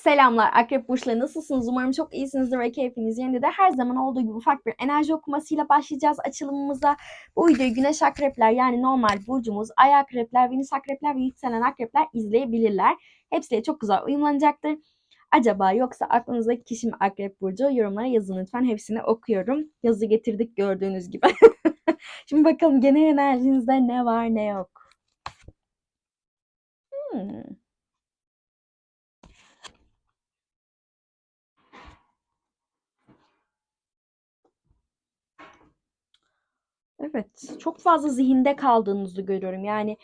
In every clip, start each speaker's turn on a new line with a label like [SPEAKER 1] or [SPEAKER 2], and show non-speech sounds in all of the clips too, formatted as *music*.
[SPEAKER 1] Selamlar Akrep Burçları nasılsınız? Umarım çok iyisinizdir ve keyfiniz yerinde de her zaman olduğu gibi ufak bir enerji okumasıyla başlayacağız açılımımıza. Bu videoyu Güneş Akrepler yani normal burcumuz, Ay Akrepler, Venüs Akrepler ve Yükselen Akrepler izleyebilirler. Hepsiyle çok güzel uyumlanacaktır. Acaba yoksa aklınızdaki kişi mi Akrep Burcu? Yorumlara yazın lütfen. Hepsini okuyorum. Yazı getirdik gördüğünüz gibi. *laughs* Şimdi bakalım genel enerjinizde ne var ne yok. Hmm. Evet, çok fazla zihinde kaldığınızı görüyorum. Yani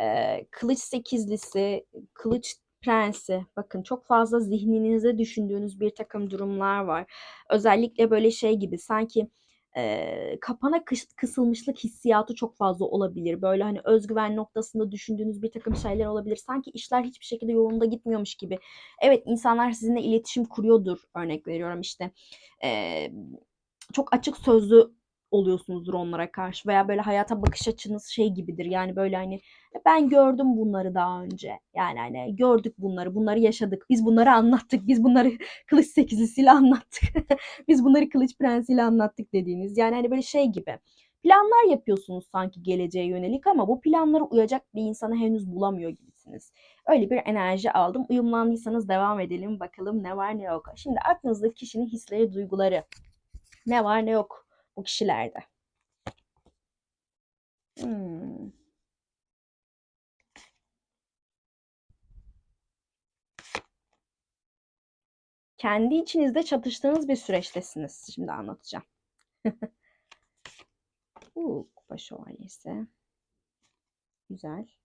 [SPEAKER 1] e, kılıç sekizlisi, kılıç prensi. Bakın çok fazla zihninize düşündüğünüz bir takım durumlar var. Özellikle böyle şey gibi sanki e, kapana kıs- kısılmışlık hissiyatı çok fazla olabilir. Böyle hani özgüven noktasında düşündüğünüz bir takım şeyler olabilir. Sanki işler hiçbir şekilde yolunda gitmiyormuş gibi. Evet insanlar sizinle iletişim kuruyordur örnek veriyorum işte. E, çok açık sözlü oluyorsunuzdur onlara karşı veya böyle hayata bakış açınız şey gibidir. Yani böyle hani "E, ben gördüm bunları daha önce. Yani hani gördük bunları, bunları yaşadık. Biz bunları anlattık. Biz bunları *laughs* kılıç sekizlisiyle anlattık. *laughs* Biz bunları kılıç prensiyle anlattık dediğiniz. Yani hani böyle şey gibi. Planlar yapıyorsunuz sanki geleceğe yönelik ama bu planlara uyacak bir insanı henüz bulamıyor gibisiniz. Öyle bir enerji aldım. Uyumlandıysanız devam edelim. Bakalım ne var ne yok. Şimdi aklınızdaki kişinin hisleri, duyguları. Ne var ne yok bu kişilerde. Hmm. Kendi içinizde çatıştığınız bir süreçtesiniz. Şimdi anlatacağım. *laughs* Uuu, kupa şövalyesi. Güzel.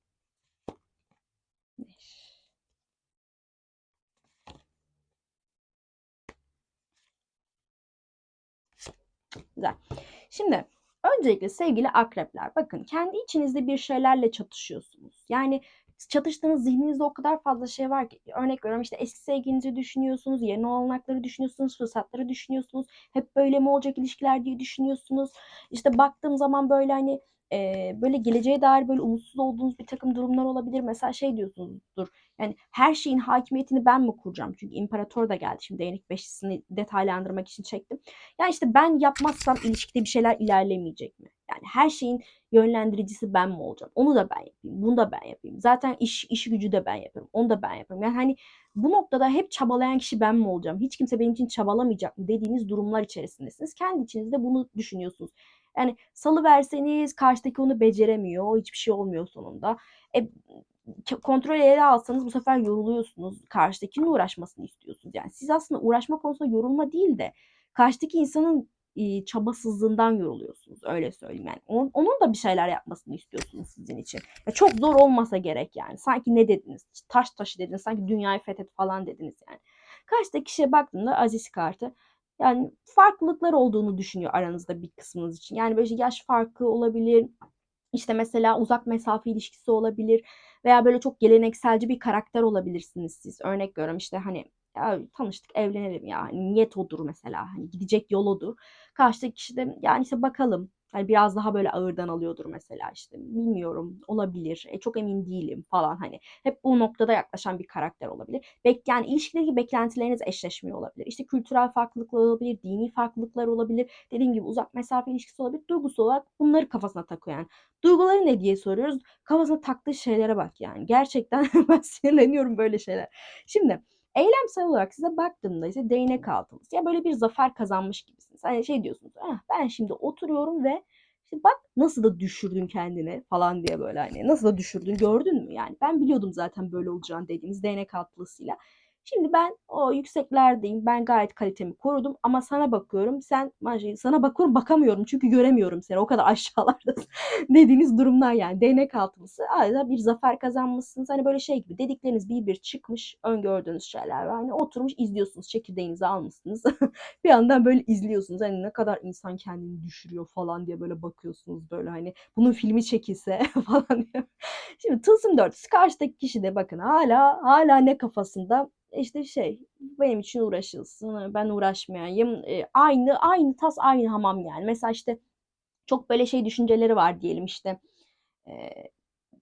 [SPEAKER 1] Güzel. Şimdi öncelikle sevgili akrepler bakın kendi içinizde bir şeylerle çatışıyorsunuz. Yani çatıştığınız zihninizde o kadar fazla şey var ki örnek veriyorum işte eski sevgilinizi düşünüyorsunuz, yeni olanakları düşünüyorsunuz, fırsatları düşünüyorsunuz. Hep böyle mi olacak ilişkiler diye düşünüyorsunuz. İşte baktığım zaman böyle hani e, böyle geleceğe dair böyle umutsuz olduğunuz bir takım durumlar olabilir. Mesela şey diyorsunuzdur. Yani her şeyin hakimiyetini ben mi kuracağım? Çünkü imparator da geldi. Şimdi değnek beşlisini detaylandırmak için çektim. Yani işte ben yapmazsam ilişkide bir şeyler ilerlemeyecek mi? Yani her şeyin yönlendiricisi ben mi olacağım? Onu da ben yapayım. Bunu da ben yapayım. Zaten iş işi gücü de ben yapıyorum. Onu da ben yapıyorum. Yani hani bu noktada hep çabalayan kişi ben mi olacağım? Hiç kimse benim için çabalamayacak mı dediğiniz durumlar içerisindesiniz. Kendi içinizde bunu düşünüyorsunuz. Yani salı verseniz karşıdaki onu beceremiyor. Hiçbir şey olmuyor sonunda. E, kontrol ele alsanız bu sefer yoruluyorsunuz. Karşıdakinin uğraşmasını istiyorsunuz. Yani siz aslında uğraşma konusunda yorulma değil de karşıdaki insanın e, çabasızlığından yoruluyorsunuz. Öyle söyleyeyim yani. Onun, onun da bir şeyler yapmasını istiyorsunuz sizin için. Ya çok zor olmasa gerek yani. Sanki ne dediniz? Taş taşı dediniz. Sanki dünyayı fethet falan dediniz yani. Karşıdaki kişiye baktığımda Aziz kartı yani farklılıklar olduğunu düşünüyor aranızda bir kısmınız için. Yani böyle yaş farkı olabilir. İşte mesela uzak mesafe ilişkisi olabilir veya böyle çok gelenekselci bir karakter olabilirsiniz siz. Örnek veriyorum işte hani ya tanıştık evlenelim ya hani niyet odur mesela hani gidecek yol odur. Karşıdaki kişi de yani işte bakalım Hani biraz daha böyle ağırdan alıyordur mesela işte bilmiyorum olabilir e, çok emin değilim falan hani hep bu noktada yaklaşan bir karakter olabilir. Bek yani ilişkideki beklentileriniz eşleşmiyor olabilir. İşte kültürel farklılıklar olabilir, dini farklılıklar olabilir. Dediğim gibi uzak mesafe ilişkisi olabilir. Duygusal olarak bunları kafasına takıyor yani. Duyguları ne diye soruyoruz. Kafasına taktığı şeylere bak yani. Gerçekten *laughs* ben sinirleniyorum böyle şeyler. Şimdi Eylemsel olarak size baktığımda ise değnek altınız. Ya böyle bir zafer kazanmış gibisiniz. Hani şey diyorsunuz. Ah, ben şimdi oturuyorum ve işte bak nasıl da düşürdün kendini falan diye böyle hani nasıl da düşürdün gördün mü? Yani ben biliyordum zaten böyle olacağını dediğiniz değnek altlısıyla. Şimdi ben o yükseklerdeyim. Ben gayet kalitemi korudum ama sana bakıyorum. Sen sana bakıyorum bakamıyorum çünkü göremiyorum seni. O kadar *laughs* aşağılardasın dediğiniz durumlar yani. Değnek altılısı adeta bir zafer kazanmışsınız. Hani böyle şey gibi dedikleriniz bir bir çıkmış. Öngördüğünüz şeyler. Hani oturmuş izliyorsunuz. Çekirdeğinizi almışsınız. *laughs* bir yandan böyle izliyorsunuz. Hani ne kadar insan kendini düşürüyor falan diye böyle bakıyorsunuz. Böyle hani bunun filmi çekilse *laughs* falan diye. Şimdi tılsım dörtlüsü karşıdaki kişi de bakın hala hala ne kafasında işte şey benim için uğraşılsın ben uğraşmayayım e, aynı aynı tas aynı hamam yani mesela işte çok böyle şey düşünceleri var diyelim işte e,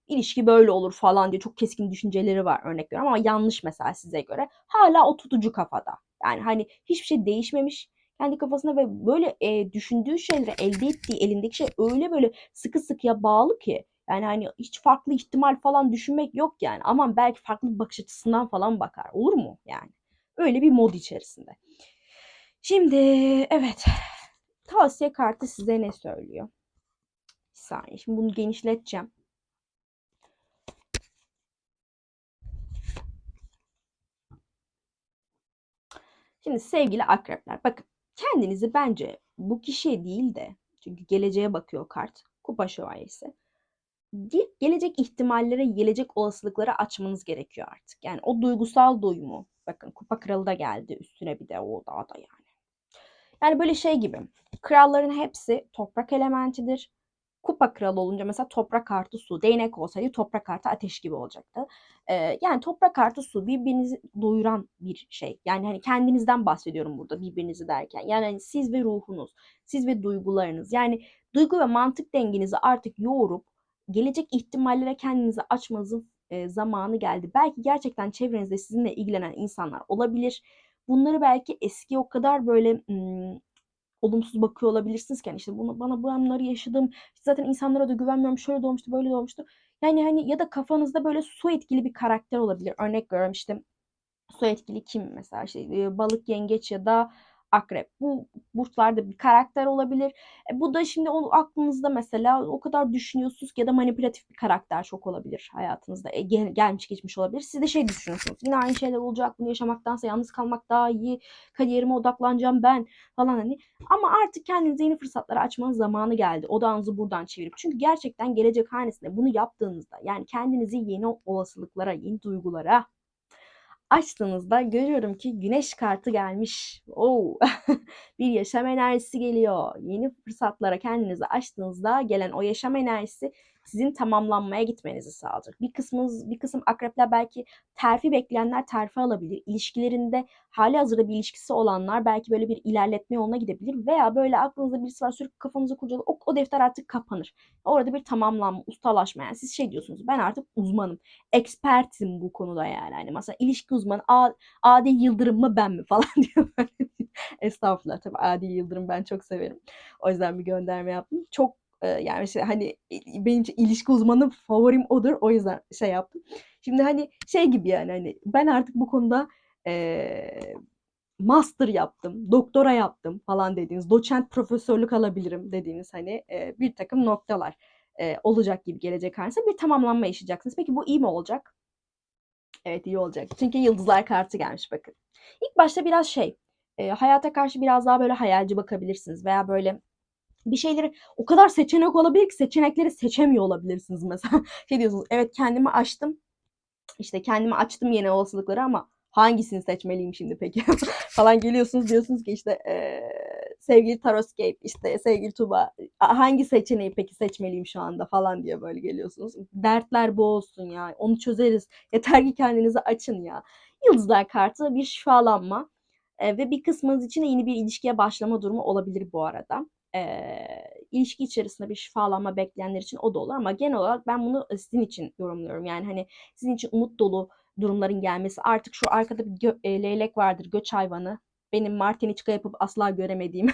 [SPEAKER 1] ilişki böyle olur falan diye çok keskin düşünceleri var örnek veriyorum ama yanlış mesela size göre. Hala o tutucu kafada. Yani hani hiçbir şey değişmemiş kendi kafasında ve böyle e, düşündüğü şeyleri elde ettiği elindeki şey öyle böyle sıkı sıkıya bağlı ki yani hani hiç farklı ihtimal falan düşünmek yok yani. Aman belki farklı bir bakış açısından falan bakar. Olur mu yani? Öyle bir mod içerisinde. Şimdi evet. Tavsiye kartı size ne söylüyor? Bir saniye. Şimdi bunu genişleteceğim. Şimdi sevgili akrepler bakın kendinizi bence bu kişiye değil de çünkü geleceğe bakıyor kart. Kupa şövalyesi. Ge- Gelecek ihtimallere, gelecek olasılıklara açmanız gerekiyor artık. Yani o duygusal doyumu. Bakın kupa kralı da geldi üstüne bir de o daha da yani. Yani böyle şey gibi. Kralların hepsi toprak elementidir. Kupa kralı olunca mesela toprak artı su. Değnek olsaydı toprak artı ateş gibi olacaktı. Ee, yani toprak artı su birbirinizi doyuran bir şey. Yani hani kendinizden bahsediyorum burada birbirinizi derken. Yani hani siz ve ruhunuz, siz ve duygularınız. Yani duygu ve mantık dengenizi artık yoğurup gelecek ihtimallere kendinizi açmanızın e, zamanı geldi. Belki gerçekten çevrenizde sizinle ilgilenen insanlar olabilir. Bunları belki eski o kadar böyle ım, olumsuz bakıyor olabilirsiniz ki yani işte bunu bana bunları yaşadım. İşte zaten insanlara da güvenmiyorum. Şöyle de olmuştu, böyle de olmuştu. Yani hani ya da kafanızda böyle su etkili bir karakter olabilir. Örnek veriyorum işte su etkili kim mesela işte balık, yengeç ya da akrep. Bu burçlarda bir karakter olabilir. E, bu da şimdi o aklınızda mesela o kadar düşünüyorsunuz ki ya da manipülatif bir karakter çok olabilir hayatınızda. E, gel, gelmiş geçmiş olabilir. Siz de şey düşünüyorsunuz. Yine aynı şeyler olacak. Bunu yaşamaktansa yalnız kalmak daha iyi. Kariyerime odaklanacağım ben falan hani. Ama artık kendinize yeni fırsatları açmanın zamanı geldi. Odağınızı buradan çevirip. Çünkü gerçekten gelecek hanesinde bunu yaptığınızda yani kendinizi yeni olasılıklara, yeni duygulara açtığınızda görüyorum ki güneş kartı gelmiş. Oo. *laughs* bir yaşam enerjisi geliyor. Yeni fırsatlara kendinizi açtığınızda gelen o yaşam enerjisi sizin tamamlanmaya gitmenizi sağlayacak. Bir kısmınız, bir kısım akrepler belki terfi bekleyenler terfi alabilir. İlişkilerinde hali hazırda bir ilişkisi olanlar belki böyle bir ilerletme yoluna gidebilir. Veya böyle aklınızda birisi var sürekli kafanızı kurcalıyor. O, o defter artık kapanır. Orada bir tamamlanma, ustalaşma. Yani siz şey diyorsunuz ben artık uzmanım. Ekspertim bu konuda yani. Hani mesela ilişki uzmanı Adil Yıldırım mı ben mi *laughs* falan diyor. Estağfurullah tabii Adil Yıldırım ben çok severim. O yüzden bir gönderme yaptım. Çok yani işte hani benim ilişki uzmanı favorim odur. O yüzden şey yaptım. Şimdi hani şey gibi yani hani ben artık bu konuda e, master yaptım, doktora yaptım falan dediğiniz, doçent profesörlük alabilirim dediğiniz hani e, bir takım noktalar e, olacak gibi gelecek karşınıza bir tamamlanma yaşayacaksınız. Peki bu iyi mi olacak? Evet iyi olacak. Çünkü yıldızlar kartı gelmiş bakın. İlk başta biraz şey, e, hayata karşı biraz daha böyle hayalci bakabilirsiniz veya böyle bir şeyleri o kadar seçenek olabilir ki seçenekleri seçemiyor olabilirsiniz mesela. *laughs* Şey diyorsunuz evet kendimi açtım. İşte kendimi açtım yeni olasılıkları ama hangisini seçmeliyim şimdi peki *laughs* falan geliyorsunuz diyorsunuz ki işte e, sevgili Taroscape işte sevgili Tuba hangi seçeneği peki seçmeliyim şu anda falan diye böyle geliyorsunuz. Dertler bu olsun ya onu çözeriz yeter ki kendinizi açın ya. Yıldızlar kartı bir şifalanma ve bir kısmınız için yeni bir ilişkiye başlama durumu olabilir bu arada e, ilişki içerisinde bir şifalanma bekleyenler için o da olur ama genel olarak ben bunu sizin için yorumluyorum. Yani hani sizin için umut dolu durumların gelmesi artık şu arkada bir gö- e, leylek vardır göç hayvanı benim Martiniçka yapıp asla göremediğim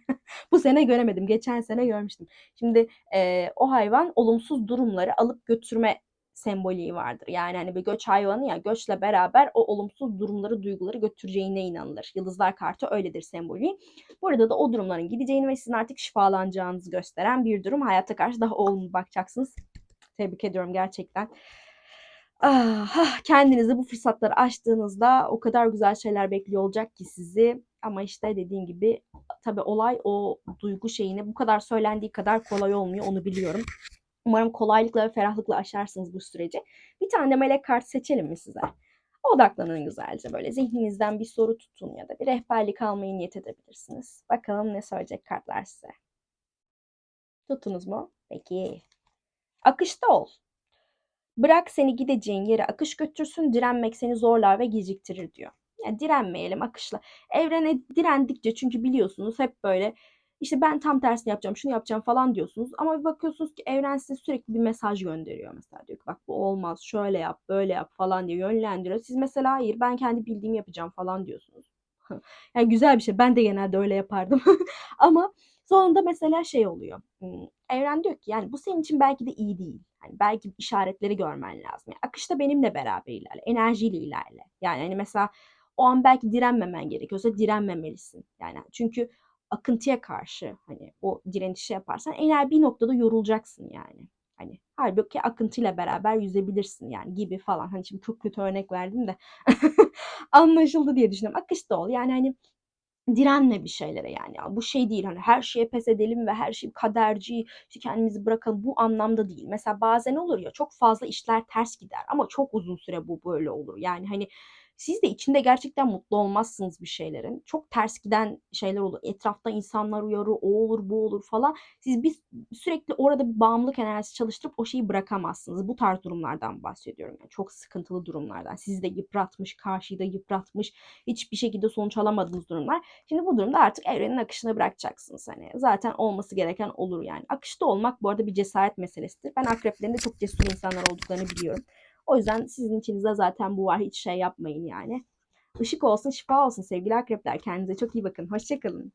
[SPEAKER 1] *laughs* bu sene göremedim geçen sene görmüştüm. Şimdi e, o hayvan olumsuz durumları alıp götürme semboliği vardır. Yani hani bir göç hayvanı ya göçle beraber o olumsuz durumları, duyguları götüreceğine inanılır. Yıldızlar kartı öyledir sembolü. Burada da o durumların gideceğini ve sizin artık şifalanacağınızı gösteren bir durum. Hayata karşı daha olumlu bakacaksınız. Tebrik ediyorum gerçekten. Ah, kendinizi bu fırsatları açtığınızda o kadar güzel şeyler bekliyor olacak ki sizi. Ama işte dediğim gibi tabii olay o duygu şeyini bu kadar söylendiği kadar kolay olmuyor onu biliyorum. Umarım kolaylıkla ve ferahlıkla aşarsınız bu süreci. Bir tane de melek kart seçelim mi size? Odaklanın güzelce böyle zihninizden bir soru tutun ya da bir rehberlik almayı niyet edebilirsiniz. Bakalım ne söyleyecek kartlar size. Tuttunuz mu? Peki. Akışta ol. Bırak seni gideceğin yere akış götürsün, direnmek seni zorlar ve geciktirir diyor. Yani direnmeyelim akışla. Evrene direndikçe çünkü biliyorsunuz hep böyle İşte ben tam tersini yapacağım, şunu yapacağım falan diyorsunuz. Ama bir bakıyorsunuz ki evren size sürekli bir mesaj gönderiyor mesela. Diyor ki bak bu olmaz, şöyle yap, böyle yap falan diye yönlendiriyor. Siz mesela hayır ben kendi bildiğimi yapacağım falan diyorsunuz. *laughs* Yani güzel bir şey. Ben de genelde öyle yapardım. *laughs* Ama sonunda mesela şey oluyor. Hmm, Evren diyor ki yani bu senin için belki de iyi değil. Hani belki işaretleri görmen lazım. Yani akışta benimle beraber ilerle, enerjiyle ilerle. Yani hani mesela o an belki direnmemen gerekiyorsa direnmemelisin. Yani çünkü akıntıya karşı hani o direnişi yaparsan eğer bir noktada yorulacaksın yani. Hani halbuki akıntıyla beraber yüzebilirsin yani gibi falan. Hani şimdi çok kötü örnek verdim de *laughs* anlaşıldı diye düşünüyorum. Akışta ol. Yani hani direnme bir şeylere yani. Ya Bu şey değil hani her şeye pes edelim ve her şey kaderci, işte kendimizi bırakalım. Bu anlamda değil. Mesela bazen olur ya çok fazla işler ters gider ama çok uzun süre bu böyle olur. Yani hani siz de içinde gerçekten mutlu olmazsınız bir şeylerin. Çok ters giden şeyler olur. Etrafta insanlar uyarır, o olur, bu olur falan. Siz bir sürekli orada bir bağımlılık enerjisi çalıştırıp o şeyi bırakamazsınız. Bu tarz durumlardan bahsediyorum. Yani çok sıkıntılı durumlardan. Sizi de yıpratmış, karşıyı da yıpratmış, hiçbir şekilde sonuç alamadığınız durumlar. Şimdi bu durumda artık evrenin akışına bırakacaksınız. Hani zaten olması gereken olur yani. Akışta olmak bu arada bir cesaret meselesidir. Ben akreplerin de çok cesur insanlar olduklarını biliyorum. O yüzden sizin içinizde zaten bu var. Hiç şey yapmayın yani. Işık olsun, şifa olsun sevgili akrepler. Kendinize çok iyi bakın. Hoşçakalın.